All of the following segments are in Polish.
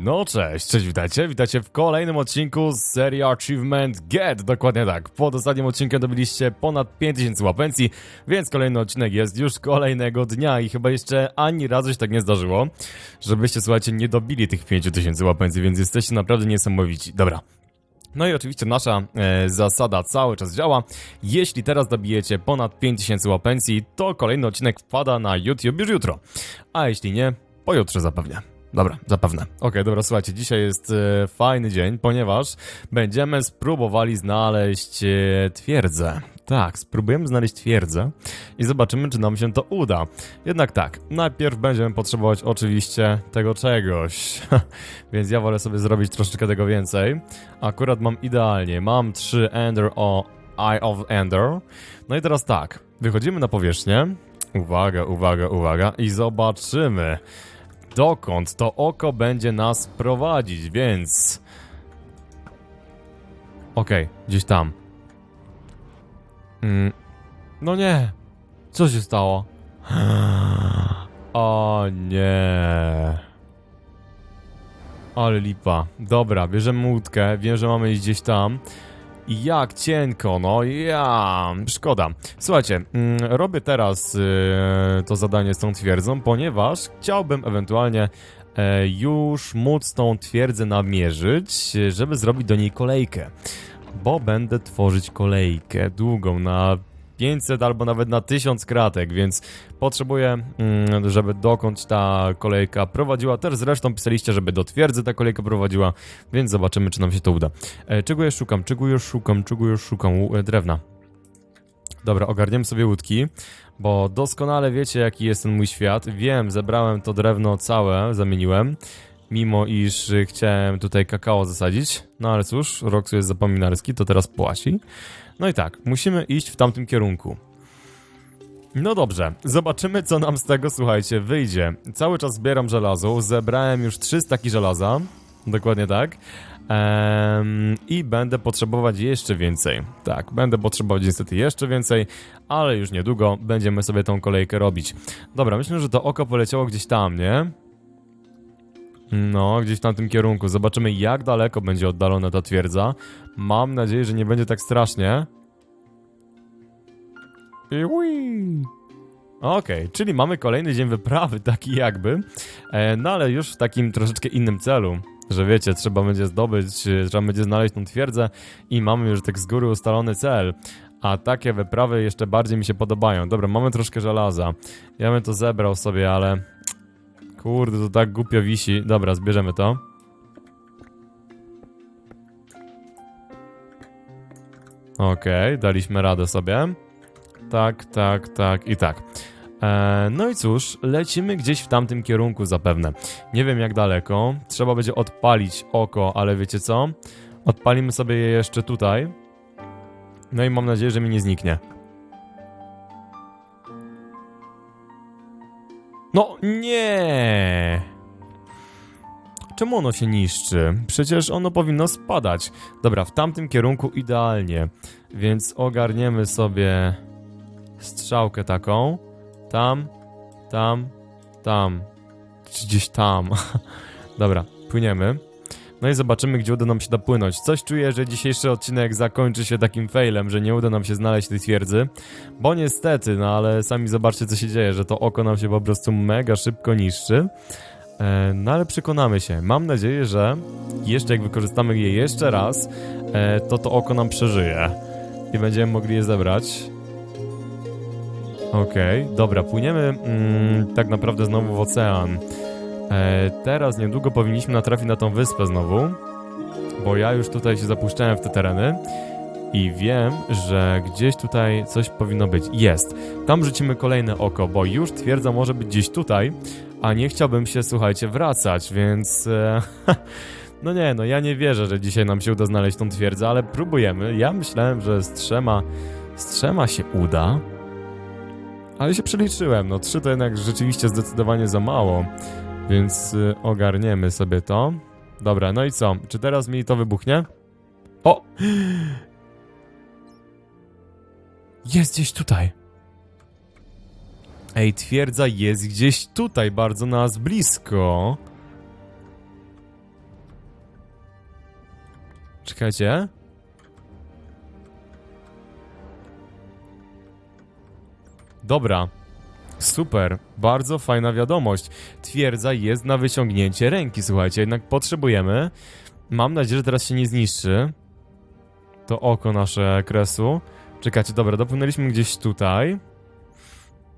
No cześć, cześć, witajcie, witajcie w kolejnym odcinku z serii Achievement Get, dokładnie tak. Pod ostatnim odcinkiem dobiliście ponad 5000 łapencji, więc kolejny odcinek jest już kolejnego dnia i chyba jeszcze ani razu się tak nie zdarzyło, żebyście, słuchajcie, nie dobili tych 5000 łapencji, więc jesteście naprawdę niesamowici. Dobra, no i oczywiście nasza e, zasada cały czas działa. Jeśli teraz dobijecie ponad 5000 łapencji, to kolejny odcinek wpada na YouTube już jutro. A jeśli nie, pojutrze zapewne. Dobra, zapewne. Okej, dobra, słuchajcie, dzisiaj jest e, fajny dzień, ponieważ będziemy spróbowali znaleźć e, twierdzę. Tak, spróbujemy znaleźć twierdzę i zobaczymy, czy nam się to uda. Jednak tak, najpierw będziemy potrzebować oczywiście tego czegoś, więc ja wolę sobie zrobić troszeczkę tego więcej. Akurat mam idealnie, mam 3 Ender o Eye of Ender. No i teraz tak, wychodzimy na powierzchnię. Uwaga, uwaga, uwaga i zobaczymy dokąd to oko będzie nas prowadzić, więc... Okej, gdzieś tam. Mm. No nie. Co się stało? O nie. Ale lipa. Dobra, bierzemy łódkę, wiem, że mamy iść gdzieś tam. Jak cienko, no ja, szkoda. Słuchajcie, mm, robię teraz yy, to zadanie z tą twierdzą, ponieważ chciałbym ewentualnie e, już móc tą twierdzę namierzyć, żeby zrobić do niej kolejkę. Bo będę tworzyć kolejkę długą na 500 albo nawet na 1000 kratek, więc potrzebuję, mm, żeby dokąd ta kolejka prowadziła. Też zresztą pisaliście, żeby do twierdzy ta kolejka prowadziła, więc zobaczymy, czy nam się to uda. E, czego już szukam? Czego już szukam? Czego już szukam? E, drewna. Dobra, ogarniemy sobie łódki, bo doskonale wiecie, jaki jest ten mój świat. Wiem, zebrałem to drewno całe, zamieniłem, mimo iż chciałem tutaj kakao zasadzić. No ale cóż, Roxu jest zapominalski, to teraz płaci. No i tak, musimy iść w tamtym kierunku. No dobrze, zobaczymy co nam z tego, słuchajcie, wyjdzie. Cały czas zbieram żelazo, zebrałem już 300 taki żelaza, dokładnie tak. I będę potrzebować jeszcze więcej. Tak, będę potrzebować niestety jeszcze więcej, ale już niedługo będziemy sobie tą kolejkę robić. Dobra, myślę, że to oko poleciało gdzieś tam, nie? No, gdzieś w tamtym kierunku. Zobaczymy, jak daleko będzie oddalona ta twierdza. Mam nadzieję, że nie będzie tak strasznie. Okej, czyli mamy kolejny dzień wyprawy, taki jakby, e, no ale już w takim troszeczkę innym celu, że wiecie, trzeba będzie zdobyć, trzeba będzie znaleźć tą twierdzę i mamy już tak z góry ustalony cel, a takie wyprawy jeszcze bardziej mi się podobają. Dobra, mamy troszkę żelaza, ja bym to zebrał sobie, ale kurde, to tak głupio wisi. Dobra, zbierzemy to. Okej, daliśmy radę sobie. Tak, tak, tak i tak. E, no i cóż, lecimy gdzieś w tamtym kierunku zapewne. Nie wiem jak daleko. Trzeba będzie odpalić oko, ale wiecie co? Odpalimy sobie je jeszcze tutaj. No i mam nadzieję, że mi nie zniknie. No nie! Czemu ono się niszczy? Przecież ono powinno spadać. Dobra, w tamtym kierunku idealnie. Więc ogarniemy sobie strzałkę taką. Tam, tam, tam. Czy gdzieś tam. Dobra, płyniemy. No i zobaczymy, gdzie uda nam się dopłynąć. Coś czuję, że dzisiejszy odcinek zakończy się takim failem, że nie uda nam się znaleźć tej twierdzy. Bo niestety, no ale sami zobaczcie, co się dzieje, że to oko nam się po prostu mega szybko niszczy. E, no ale przekonamy się. Mam nadzieję, że jeszcze jak wykorzystamy je jeszcze raz, e, to to oko nam przeżyje. I będziemy mogli je zebrać. Okej, dobra, płyniemy mm, tak naprawdę znowu w ocean. E, teraz niedługo powinniśmy natrafić na tą wyspę znowu, bo ja już tutaj się zapuszczałem w te tereny i wiem, że gdzieś tutaj coś powinno być. Jest. Tam rzucimy kolejne oko, bo już twierdza może być gdzieś tutaj, a nie chciałbym się, słuchajcie, wracać, więc... E, no nie, no ja nie wierzę, że dzisiaj nam się uda znaleźć tą twierdzę, ale próbujemy. Ja myślałem, że z trzema, z trzema się uda, ale się przeliczyłem, no trzy to jednak rzeczywiście zdecydowanie za mało, więc y, ogarniemy sobie to. Dobra, no i co? Czy teraz mi to wybuchnie? O! Jest gdzieś tutaj. Ej, twierdza jest gdzieś tutaj, bardzo nas blisko. Czekajcie. Dobra. Super, bardzo fajna wiadomość. Twierdza jest na wyciągnięcie ręki, słuchajcie, jednak potrzebujemy. Mam nadzieję, że teraz się nie zniszczy. To oko nasze kresu. Czekajcie, dobra, dopłynęliśmy gdzieś tutaj.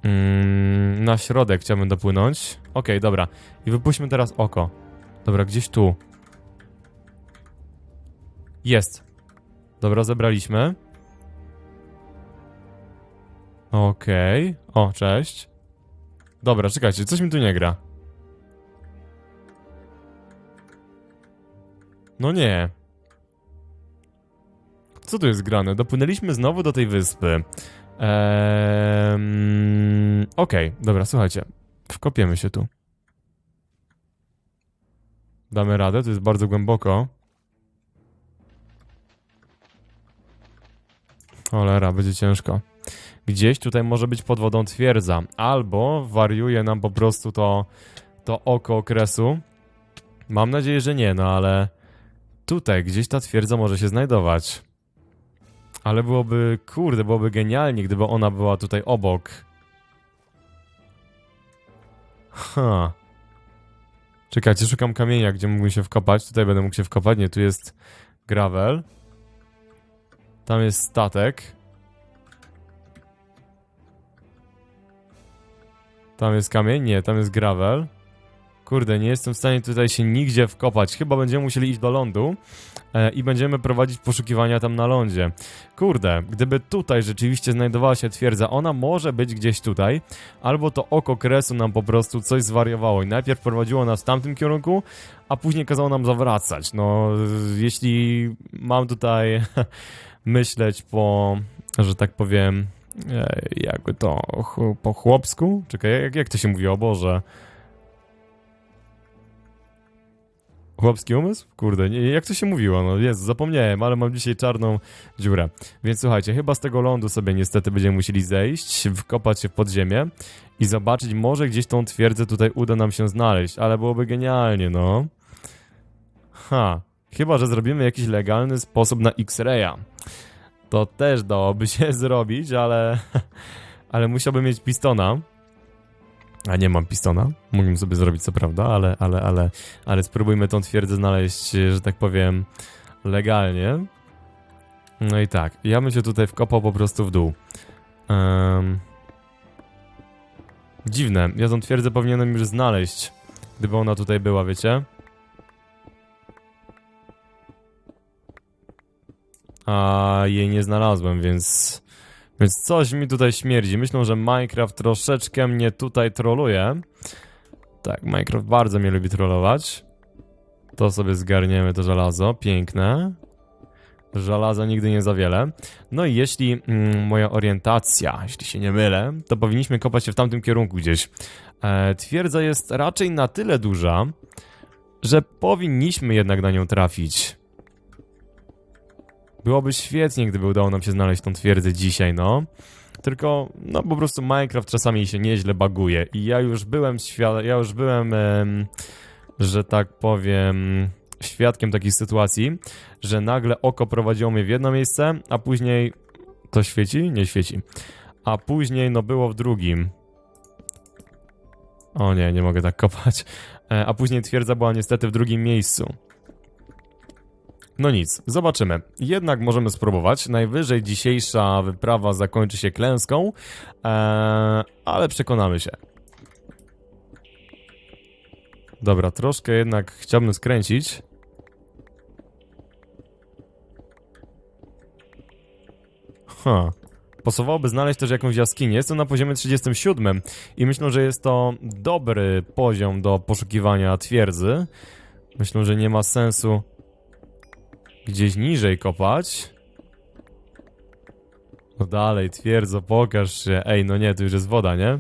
Mm, na środek chciałbym dopłynąć. Okej, dobra. I wypuśćmy teraz oko. Dobra, gdzieś tu. Jest. Dobra, zebraliśmy. Okej. O, cześć. Dobra, czekajcie, coś mi tu nie gra. No nie. Co tu jest grane? Dopłynęliśmy znowu do tej wyspy. Eee, Okej, dobra, słuchajcie. Wkopiemy się tu. Damy radę, to jest bardzo głęboko. Cholera, będzie ciężko. Gdzieś tutaj może być pod wodą twierdza, albo wariuje nam po prostu to, to oko okresu. Mam nadzieję, że nie, no ale tutaj gdzieś ta twierdza może się znajdować. Ale byłoby, kurde, byłoby genialnie, gdyby ona była tutaj obok. Ha. Czekajcie, szukam kamienia, gdzie mógłbym się wkopać. Tutaj będę mógł się wkopać. Nie, tu jest gravel. Tam jest statek. Tam jest kamień? Nie, tam jest gravel. Kurde, nie jestem w stanie tutaj się nigdzie wkopać. Chyba będziemy musieli iść do lądu e, i będziemy prowadzić poszukiwania tam na lądzie. Kurde, gdyby tutaj rzeczywiście znajdowała się twierdza, ona może być gdzieś tutaj, albo to oko kresu nam po prostu coś zwariowało i najpierw prowadziło nas w tamtym kierunku, a później kazało nam zawracać. No, jeśli mam tutaj myśleć po, że tak powiem, jakby to po chłopsku? Czekaj, jak, jak to się mówi, o Boże? Chłopski umysł? Kurde, nie, jak to się mówiło? No jest, zapomniałem, ale mam dzisiaj czarną dziurę. Więc słuchajcie, chyba z tego lądu sobie niestety będziemy musieli zejść, wkopać się w podziemie i zobaczyć, może gdzieś tą twierdzę tutaj uda nam się znaleźć, ale byłoby genialnie, no. Ha, chyba, że zrobimy jakiś legalny sposób na X-raya. To też dałoby się zrobić, ale... ale musiałbym mieć pistona. A nie mam pistona. Mógłbym sobie zrobić co prawda, ale, ale, ale, ale spróbujmy tą twierdzę znaleźć, że tak powiem, legalnie. No i tak, ja bym się tutaj wkopał po prostu w dół. Em, dziwne, ja tą twierdzę powinienem już znaleźć, gdyby ona tutaj była, wiecie? A jej nie znalazłem, więc... Więc coś mi tutaj śmierdzi. Myślę, że Minecraft troszeczkę mnie tutaj troluje. Tak, Minecraft bardzo mnie lubi trollować. To sobie zgarniemy, to żelazo. Piękne. Żelaza nigdy nie za wiele. No i jeśli mm, moja orientacja, jeśli się nie mylę, to powinniśmy kopać się w tamtym kierunku gdzieś. E, twierdza jest raczej na tyle duża, że powinniśmy jednak na nią trafić. Byłoby świetnie, gdyby udało nam się znaleźć tą twierdzę dzisiaj, no. Tylko, no po prostu Minecraft czasami się nieźle baguje i ja już byłem świa- ja już byłem, em, że tak powiem, świadkiem takiej sytuacji, że nagle oko prowadziło mnie w jedno miejsce, a później to świeci? Nie świeci. A później, no było w drugim. O nie, nie mogę tak kopać. E, a później twierdza była niestety w drugim miejscu. No nic, zobaczymy. Jednak możemy spróbować. Najwyżej dzisiejsza wyprawa zakończy się klęską, eee, ale przekonamy się. Dobra, troszkę jednak chciałbym skręcić. Ha. Pasowałoby znaleźć też jakąś jaskinię. Jestem na poziomie 37 i myślę, że jest to dobry poziom do poszukiwania twierdzy. Myślę, że nie ma sensu gdzieś niżej kopać. No dalej, twierdzo, pokaż się. Ej, no nie, tu już jest woda, nie?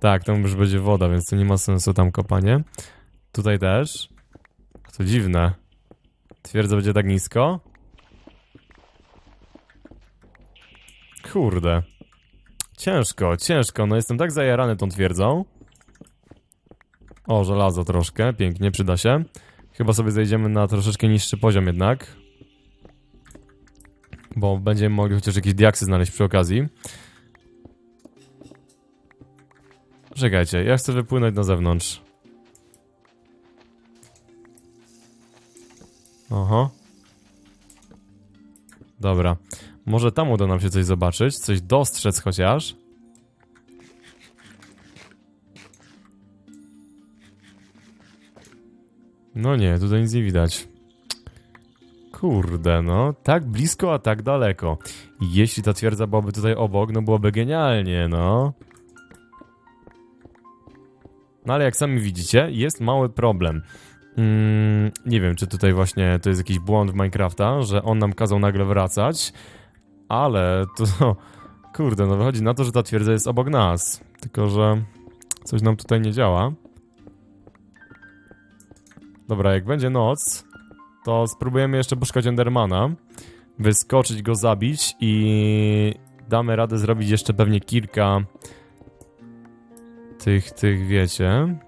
Tak, tam już będzie woda, więc to nie ma sensu tam kopanie. Tutaj też. To dziwne. Twierdza będzie tak nisko? Kurde. Ciężko, ciężko. No jestem tak zajarany tą twierdzą. O, żelazo troszkę, pięknie, przyda się. Chyba sobie zejdziemy na troszeczkę niższy poziom jednak. Bo będziemy mogli chociaż jakieś diaksy znaleźć przy okazji. Czekajcie, ja chcę wypłynąć na zewnątrz. Oho. Dobra. Może tam uda nam się coś zobaczyć, coś dostrzec chociaż. No nie, tutaj nic nie widać. Kurde, no, tak blisko, a tak daleko. Jeśli ta twierdza byłaby tutaj obok, no byłoby genialnie, no. No ale jak sami widzicie, jest mały problem. Mm, nie wiem, czy tutaj właśnie to jest jakiś błąd w Minecrafta, że on nam kazał nagle wracać, ale to, kurde, no wychodzi na to, że ta twierdza jest obok nas. Tylko, że coś nam tutaj nie działa. Dobra, jak będzie noc, to spróbujemy jeszcze poszukać Endermana, wyskoczyć go, zabić i damy radę zrobić jeszcze pewnie kilka tych, tych, wiecie.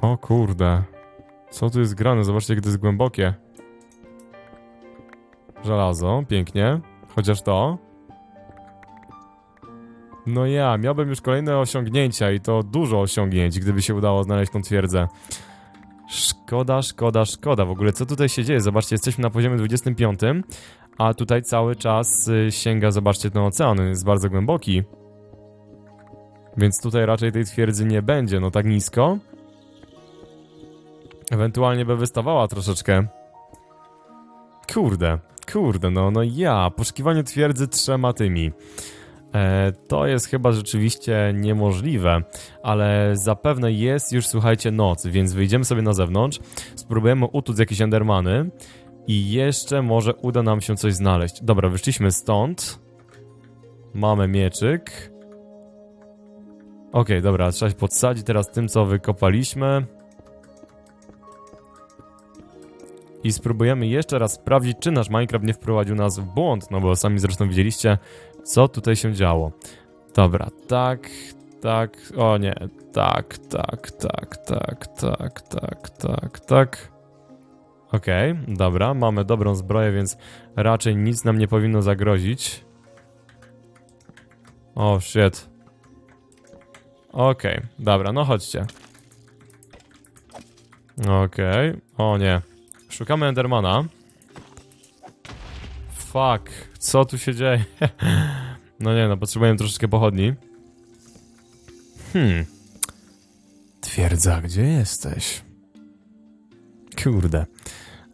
O kurde. Co tu jest grane? Zobaczcie, jak to jest głębokie. Żelazo, pięknie. Chociaż to. No ja, miałbym już kolejne osiągnięcia i to dużo osiągnięć, gdyby się udało znaleźć tą twierdzę. Szkoda, szkoda, szkoda. W ogóle co tutaj się dzieje? Zobaczcie, jesteśmy na poziomie 25, a tutaj cały czas y, sięga, zobaczcie, ten ocean, jest bardzo głęboki. Więc tutaj raczej tej twierdzy nie będzie, no tak nisko. Ewentualnie by wystawała troszeczkę. Kurde, kurde, no, no ja, poszukiwanie twierdzy trzema tymi. E, to jest chyba rzeczywiście niemożliwe, ale zapewne jest już, słuchajcie, noc, więc wyjdziemy sobie na zewnątrz, spróbujemy utuc jakieś endermany i jeszcze może uda nam się coś znaleźć. Dobra, wyszliśmy stąd. Mamy mieczyk. Okej, dobra, trzeba się podsadzić teraz tym, co wykopaliśmy. I spróbujemy jeszcze raz sprawdzić, czy nasz Minecraft nie wprowadził nas w błąd, no bo sami zresztą widzieliście, co tutaj się działo. Dobra, tak, tak, o nie, tak, tak, tak, tak, tak, tak, tak, tak. Okej, dobra, mamy dobrą zbroję, więc raczej nic nam nie powinno zagrozić. O, shit. Okej, dobra, no chodźcie. Okej, o nie. Szukamy Endermana. Fuck, co tu się dzieje? no nie, no potrzebujemy troszeczkę pochodni. Hmm. Twierdza, gdzie jesteś? Kurde.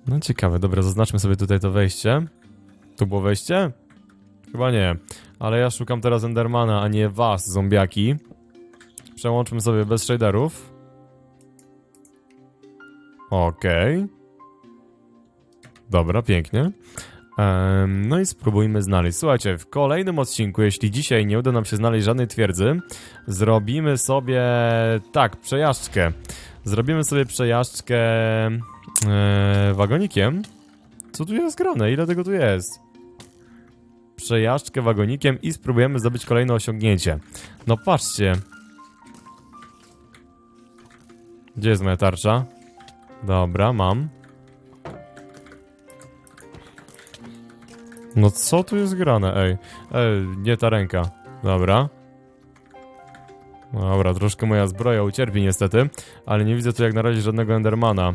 No ciekawe, dobra, zaznaczmy sobie tutaj to wejście. Tu było wejście? Chyba nie. Ale ja szukam teraz Endermana, a nie was, zombiaki. Przełączmy sobie bez shaderów. Okej. Dobra, pięknie. No i spróbujmy znaleźć. Słuchajcie, w kolejnym odcinku, jeśli dzisiaj nie uda nam się znaleźć żadnej twierdzy, zrobimy sobie, tak, przejażdżkę. Zrobimy sobie przejażdżkę e, wagonikiem. Co tu jest grane? Ile tego tu jest? Przejażdżkę wagonikiem i spróbujemy zdobyć kolejne osiągnięcie. No patrzcie. Gdzie jest moja tarcza? Dobra, mam. No co tu jest grane, ej? Ej, nie ta ręka. Dobra. Dobra, troszkę moja zbroja ucierpi niestety, ale nie widzę tu jak na razie żadnego Endermana.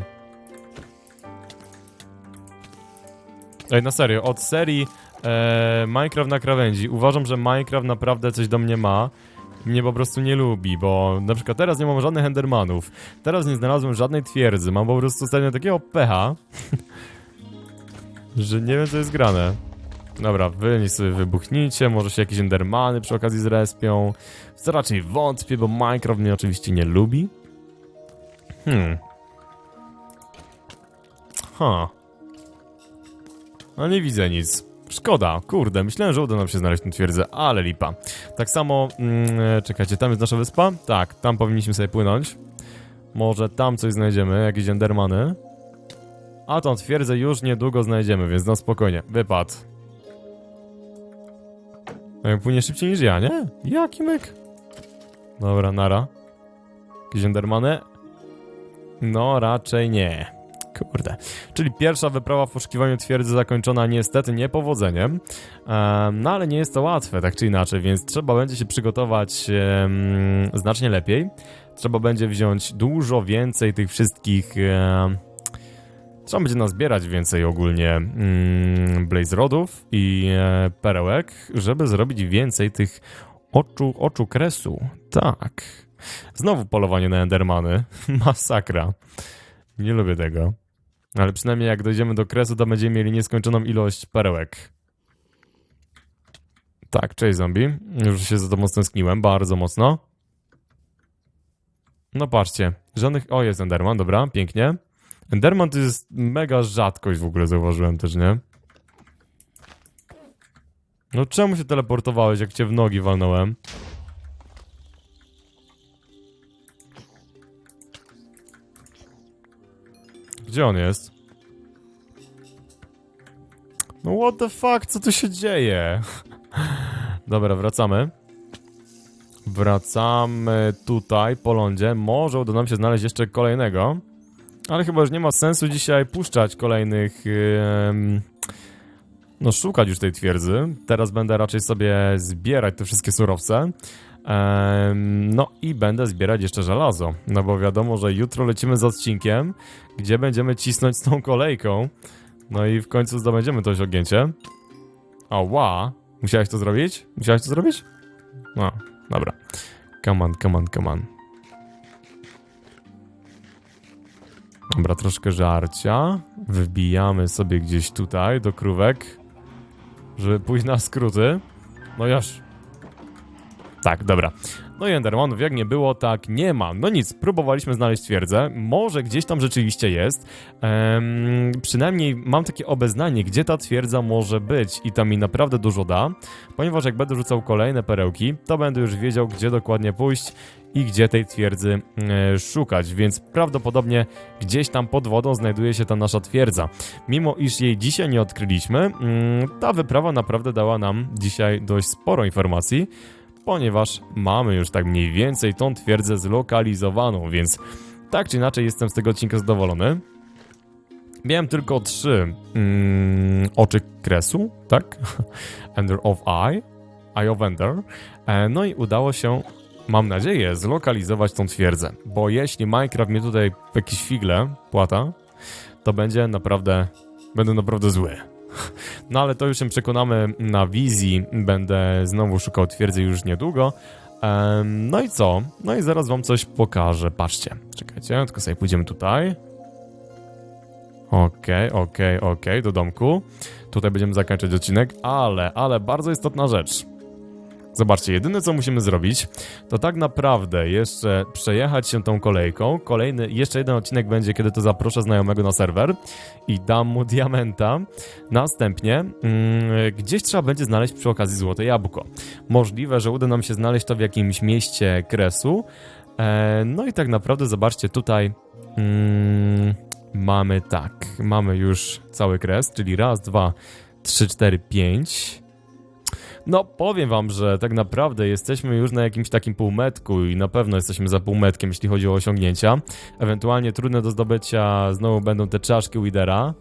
Ej, na serio, od serii e, Minecraft na krawędzi uważam, że Minecraft naprawdę coś do mnie ma. Mnie po prostu nie lubi, bo na przykład teraz nie mam żadnych Endermanów. Teraz nie znalazłem żadnej twierdzy. Mam po prostu ostatnio takiego pecha, że nie wiem co jest grane. Dobra, wy nie sobie wybuchnijcie, może się jakieś endermany przy okazji zrespią. Co raczej wątpię, bo Minecraft mnie oczywiście nie lubi. Hmm. Ha. No nie widzę nic. Szkoda, kurde, myślałem, że uda nam się znaleźć tę twierdzę, ale lipa. Tak samo, mm, czekajcie, tam jest nasza wyspa? Tak, tam powinniśmy sobie płynąć. Może tam coś znajdziemy, jakieś endermany. A tą twierdzę już niedługo znajdziemy, więc no spokojnie, wypad. Ej, Płynie szybciej niż ja, nie? Jaki myk? Dobra, nara. Jakieś? No, raczej nie. Kurde. Czyli pierwsza wyprawa w poszukiwaniu twierdzy zakończona niestety niepowodzeniem. No ale nie jest to łatwe, tak czy inaczej, więc trzeba będzie się przygotować znacznie lepiej. Trzeba będzie wziąć dużo więcej tych wszystkich... trzeba będzie nazbierać więcej ogólnie mm, blaze rodów i e, perełek, żeby zrobić więcej tych oczu, oczu kresu. Tak. Znowu polowanie na endermany. Masakra. Nie lubię tego. Ale przynajmniej jak dojdziemy do kresu, to będziemy mieli nieskończoną ilość perełek. Tak, cześć zombie. Już się za to mocno skniłem, bardzo mocno. No patrzcie, żadnych... O, jest Enderman, dobra, pięknie. Enderman to jest mega rzadkość w ogóle, zauważyłem też, nie? No czemu się teleportowałeś, jak cię w nogi walnąłem? Gdzie on jest? No what the fuck, co tu się dzieje? Dobra, wracamy. Wracamy tutaj po lądzie. Może uda nam się znaleźć jeszcze kolejnego. Ale chyba już nie ma sensu dzisiaj puszczać kolejnych... Yy, no szukać już tej twierdzy. Teraz będę raczej sobie zbierać te wszystkie surowce. No i będę zbierać jeszcze żelazo, no bo wiadomo, że jutro lecimy z odcinkiem, gdzie będziemy cisnąć z tą kolejką. No i w końcu zdobędziemy to osiągnięcie. Ała, musiałeś to zrobić? Musiałeś to zrobić? No, dobra. Come on, come on, come on. Dobra, troszkę żarcia. Wybijamy sobie gdzieś tutaj do krówek, żeby pójść na skróty. No już. Tak, dobra. No i Endermanów jak nie było, tak nie ma. No nic, próbowaliśmy znaleźć twierdzę. Może gdzieś tam rzeczywiście jest. Ehm, przynajmniej mam takie obeznanie, gdzie ta twierdza może być i to mi naprawdę dużo da, ponieważ jak będę rzucał kolejne perełki, to będę już wiedział, gdzie dokładnie pójść i gdzie tej twierdzy e, szukać, więc prawdopodobnie gdzieś tam pod wodą znajduje się ta nasza twierdza. Mimo iż jej dzisiaj nie odkryliśmy, mm, ta wyprawa naprawdę dała nam dzisiaj dość sporo informacji, ponieważ mamy już tak mniej więcej tą twierdzę zlokalizowaną, więc tak czy inaczej jestem z tego odcinka zadowolony. Miałem tylko trzy mm, oczy kresu, tak? Ender of Eye, Eye of Ender. E, no i udało się, mam nadzieję, zlokalizować tą twierdzę. Bo jeśli Minecraft mnie tutaj jakieś figle płata, to będzie naprawdę, będę naprawdę zły. No ale to już się przekonamy na wizji. Będę znowu szukał twierdzy już niedługo. No i co? No i zaraz wam coś pokażę. Patrzcie. Czekajcie, tylko sobie pójdziemy tutaj. Okej, okay, okej, okay, okej, okay, do domku. Tutaj będziemy zakończyć odcinek, ale, ale bardzo istotna rzecz. Zobaczcie, jedyne co musimy zrobić, to tak naprawdę jeszcze przejechać się tą kolejką. Kolejny, jeszcze jeden odcinek będzie, kiedy to zaproszę znajomego na serwer i dam mu diamenta. Następnie mm, gdzieś trzeba będzie znaleźć przy okazji złote jabłko. Możliwe, że uda nam się znaleźć to w jakimś mieście kresu. E, no i tak naprawdę zobaczcie tutaj... Mm, mamy tak, mamy już cały kres, czyli raz, dwa, trzy, cztery, pięć... No, powiem wam, że tak naprawdę jesteśmy już na jakimś takim półmetku i na pewno jesteśmy za półmetkiem, jeśli chodzi o osiągnięcia. Ewentualnie trudne do zdobycia znowu będą te czaszki Widera.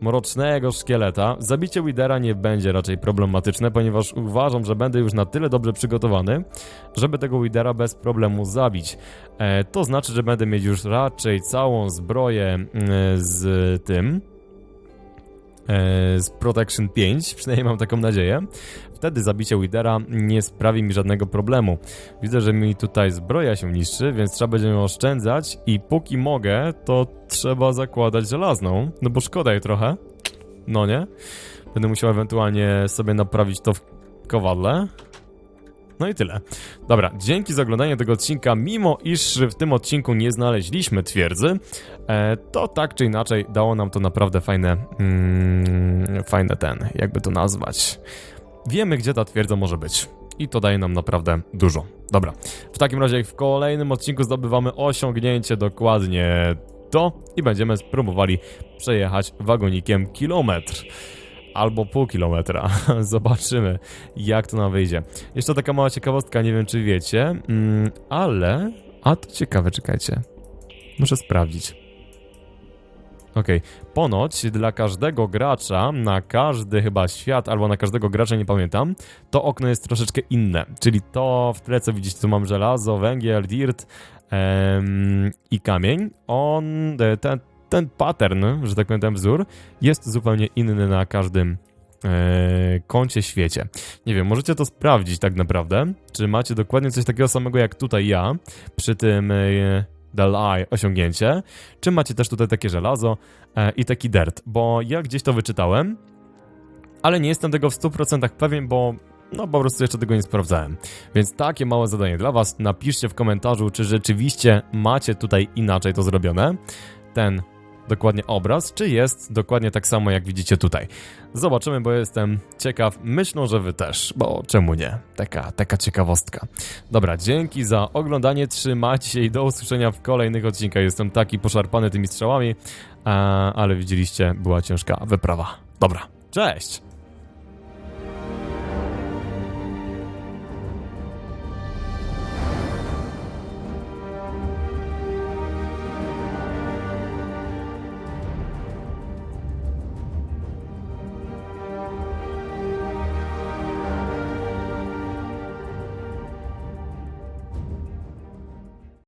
Mrocznego szkieleta. Zabicie Widera nie będzie raczej problematyczne, ponieważ uważam, że będę już na tyle dobrze przygotowany, żeby tego Widera bez problemu zabić. E, to znaczy, że będę mieć już raczej całą zbroję e, z tym, z Protection 5, przynajmniej mam taką nadzieję wtedy zabicie Widera nie sprawi mi żadnego problemu. Widzę, że mi tutaj zbroja się niszczy, więc trzeba będzie ją oszczędzać i póki mogę, to trzeba zakładać żelazną, no bo szkoda jej trochę. No nie? Będę musiał ewentualnie sobie naprawić to w kowadle. No i tyle. Dobra, dzięki za oglądanie tego odcinka. Mimo iż w tym odcinku nie znaleźliśmy twierdzy, e, to tak czy inaczej dało nam to naprawdę fajne, mm, fajne ten, jakby to nazwać. Wiemy, gdzie ta twierdza może być. I to daje nam naprawdę dużo. Dobra, w takim razie w kolejnym odcinku zdobywamy osiągnięcie dokładnie to i będziemy spróbowali przejechać wagonikiem kilometr albo pół kilometra. Zobaczymy, jak to nam wyjdzie. Jeszcze taka mała ciekawostka, nie wiem czy wiecie, mm, ale A to ciekawe, czekajcie. Muszę sprawdzić. Okej, ponoć dla każdego gracza, na każdy chyba świat, albo na każdego gracza, nie pamiętam, to okno jest troszeczkę inne. Czyli to w tle, co widzicie, tu mam żelazo, węgiel, dirt em, i kamień. On, ten, ten pattern, że tak powiem, ten wzór, jest zupełnie inny na każdym e, kącie świecie. Nie wiem, możecie to sprawdzić tak naprawdę, czy macie dokładnie coś takiego samego jak tutaj ja, przy tym e, Eye osiągnięcie, czy macie też tutaj takie żelazo e, i taki dirt, bo ja gdzieś to wyczytałem, ale nie jestem tego w 100% pewien, bo no po prostu jeszcze tego nie sprawdzałem. Więc takie małe zadanie dla was, napiszcie w komentarzu, czy rzeczywiście macie tutaj inaczej to zrobione, ten dokładnie obraz, czy jest dokładnie tak samo jak widzicie tutaj. Zobaczymy, bo jestem ciekaw, myślę, że wy też, bo czemu nie? Taka, taka ciekawostka. Dobra, dzięki za oglądanie, trzymajcie się i do usłyszenia w kolejnych odcinkach. Jestem taki poszarpany tymi strzałami, ale widzieliście, była ciężka wyprawa. Dobra, cześć!